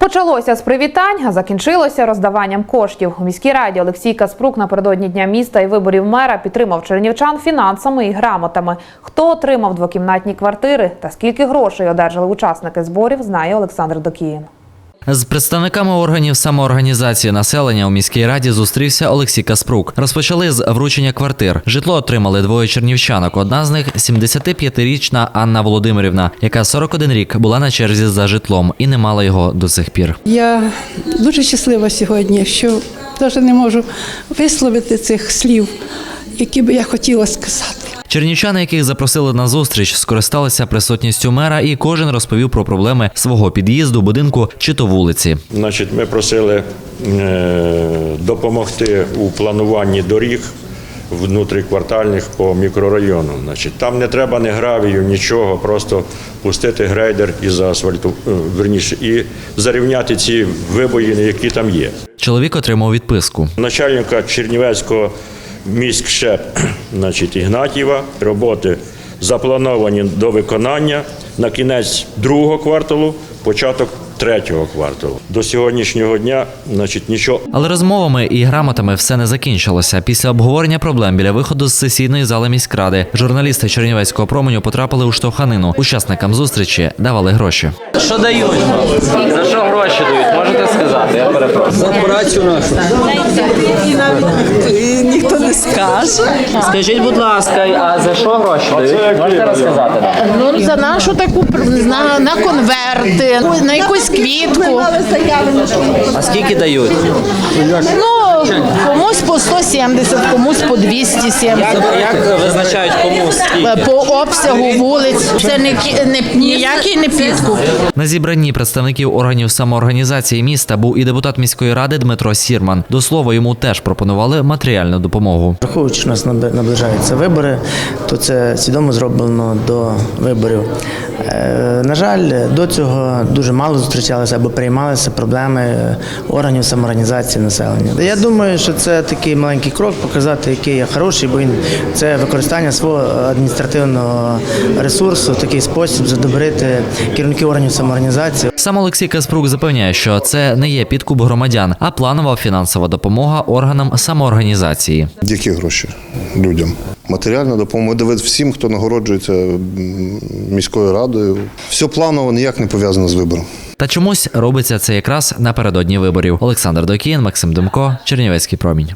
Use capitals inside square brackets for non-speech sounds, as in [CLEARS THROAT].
Почалося з привітань, а закінчилося роздаванням коштів. У міській раді Олексій Каспрук напередодні дня міста і виборів мера підтримав чернівчан фінансами і грамотами. Хто отримав двокімнатні квартири та скільки грошей одержали учасники зборів, знає Олександр Докіїн. З представниками органів самоорганізації населення у міській раді зустрівся Олексій Каспрук. Розпочали з вручення квартир. Житло отримали двоє чернівчанок. Одна з них 75-річна Анна Володимирівна, яка 41 рік була на черзі за житлом і не мала його до сих пір. Я дуже щаслива сьогодні, що навіть не можу висловити цих слів, які би я хотіла сказати. Чернівчани, яких запросили на зустріч, скористалися присутністю мера, і кожен розповів про проблеми свого під'їзду, будинку чи то вулиці. Значить, ми просили е, допомогти у плануванні доріг внутріквартальних по мікрорайону. Значить, там не треба ні гравію, нічого, просто пустити грейдер і заасфальту, е, верніше, і зарівняти ці вибоїни, які там є. Чоловік отримав відписку. Начальника Чернівецького міськшеп [CLEARS THROAT] значить, Ігнатіва. Роботи заплановані до виконання на кінець другого кварталу, початок третього кварталу. До сьогоднішнього дня значить, нічого Але розмовами і грамотами все не закінчилося. Після обговорення проблем біля виходу з сесійної зали міськради журналісти Чернівецького променю потрапили у штовханину. Учасникам зустрічі давали гроші. Що дають? За що гроші дають? Перепрошую. За працю нашу. І ніхто не скаже. Скажіть, будь ласка, а за що гроші дають? Можете розказати нам? Ну, за нашу таку на, на конверти, на якусь квітку. А скільки дають? Ну, комусь по 170, комусь по 270. Як, як визначають кому скільки? Е, По обсягу вулиць. Це не, не ніякий не підкуп. На зібранні представників органів самоорганізації міста був і депутат міської ради Дмитро Сірман. До слова, йому теж пропонували матеріальну допомогу. Враховуючи, у нас наближаються вибори, то це свідомо зроблено до виборів. Е, на жаль, до цього дуже мало зустрічалися або приймалися проблеми е, органів самоорганізації населення. Я думаю, що це такий маленький крок, показати, який я хороший, бо він це використання свого адміністративного ресурсу в такий спосіб задобрити керівників органів самоорганізації. Сам Олексій Каспрук запевняє, що це не є підкуп громадян, а планова фінансова допомога органам самоорганізації. Які гроші людям? Матеріальна допомога всім, хто нагороджується міською радою. Все планово ніяк не пов'язано з вибором. Та чомусь робиться це якраз напередодні виборів. Олександр Докін, Максим Демко, Чернівецький промінь.